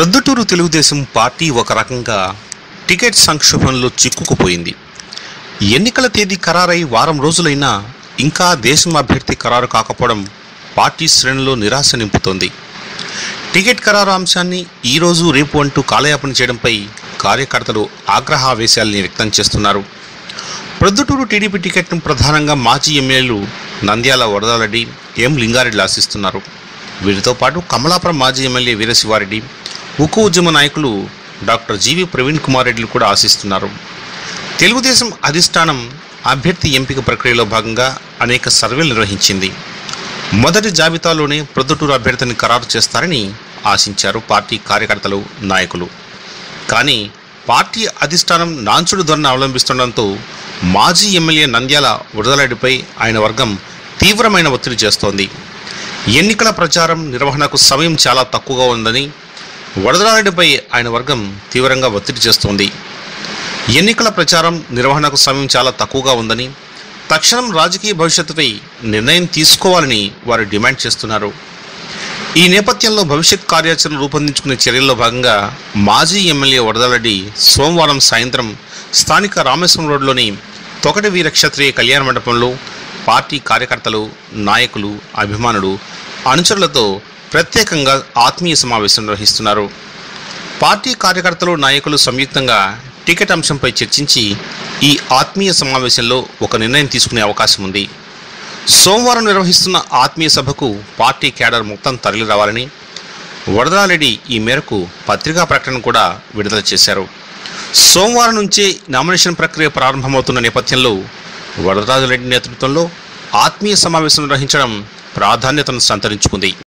Proddatur Telugu Desam party ఒక రకంగా ticket సంక్షోభంలో చిక్కుకుపోయింది. ఎన్నికల తేదీ ఖరారై వారం రోజులైనా ఇంకా దేశం అభ్యర్థి ఖరారు కాకపోవడం పార్టీ శ్రేణుల్లో నిరాశ నింపుతోంది. టికెట్ ఖరారు అంశాన్ని ఈరోజు రేపు అంటూ కాలయాపన చేయడంపై కార్యకర్తలు ఆగ్రహావేశాలని వ్యక్తం చేస్తున్నారు. ప్రొద్దుటూరు టీడీపీ టికెట్ను ప్రధానంగా మాజీ ఎమ్మెల్యేలు నంద్యాల వరదారెడ్డి ఎం లింగారెడ్డి ఆశిస్తున్నారు. వీరితో పాటు కమలాపురం మాజీ ఎమ్మెల్యే వీరశివారెడ్డి ఉక్కు ఉద్యమ నాయకులు డాక్టర్ జీవి ప్రవీణ్ కుమార్ రెడ్డిలు కూడా ఆశిస్తున్నారు. తెలుగుదేశం అధిష్టానం అభ్యర్థి ఎంపిక ప్రక్రియలో భాగంగా అనేక సర్వేలు నిర్వహించింది. మొదటి జాబితాలోనే ప్రొద్దుటూరు అభ్యర్థిని ఖరారు చేస్తారని ఆశించారు పార్టీ కార్యకర్తలు నాయకులు. కానీ పార్టీ అధిష్టానం నాంచుడు ధోరణి అవలంబిస్తుండటంతో మాజీ ఎమ్మెల్యే నంద్యాల వరదలాడిపై ఆయన వర్గం తీవ్రమైన ఒత్తిడి చేస్తోంది. ఎన్నికల ప్రచారం నిర్వహణకు సమయం చాలా తక్కువగా ఉందని వరదలారెడ్డిపై ఆయన వర్గం తీవ్రంగా ఒత్తిడి చేస్తోంది. ఎన్నికల ప్రచారం నిర్వహణకు సమయం చాలా తక్కువగా ఉందని తక్షణం రాజకీయ భవిష్యత్తుపై నిర్ణయం తీసుకోవాలని వారు డిమాండ్ చేస్తున్నారు. ఈ నేపథ్యంలో భవిష్యత్ కార్యాచరణ రూపొందించుకునే చర్యల్లో భాగంగా మాజీ ఎమ్మెల్యే వరదలరెడ్డి సోమవారం సాయంత్రం స్థానిక రామేశ్వరం రోడ్లోని తొకటి వీర క్షత్రియ కళ్యాణ మండపంలో పార్టీ కార్యకర్తలు నాయకులు అభిమానులు అనుచరులతో ప్రత్యేకంగా ఆత్మీయ సమావేశం నిర్వహిస్తున్నారు. పార్టీ కార్యకర్తలు నాయకులు సంయుక్తంగా టికెట్ అంశంపై చర్చించి ఈ ఆత్మీయ సమావేశంలో ఒక నిర్ణయం తీసుకునే అవకాశం ఉంది. సోమవారం నిర్వహిస్తున్న ఆత్మీయ సభకు పార్టీ కేడర్ మొత్తం తరలి రావాలని వరదరారెడ్డి ఈ మేరకు పత్రికా ప్రకటన కూడా విడుదల చేశారు. సోమవారం నుంచే నామినేషన్ ప్రక్రియ ప్రారంభమవుతున్న నేపథ్యంలో వరదరాజరెడ్డి నేతృత్వంలో ఆత్మీయ సమావేశం నిర్వహించడం ప్రాధాన్యతను సంతరించుకుంది.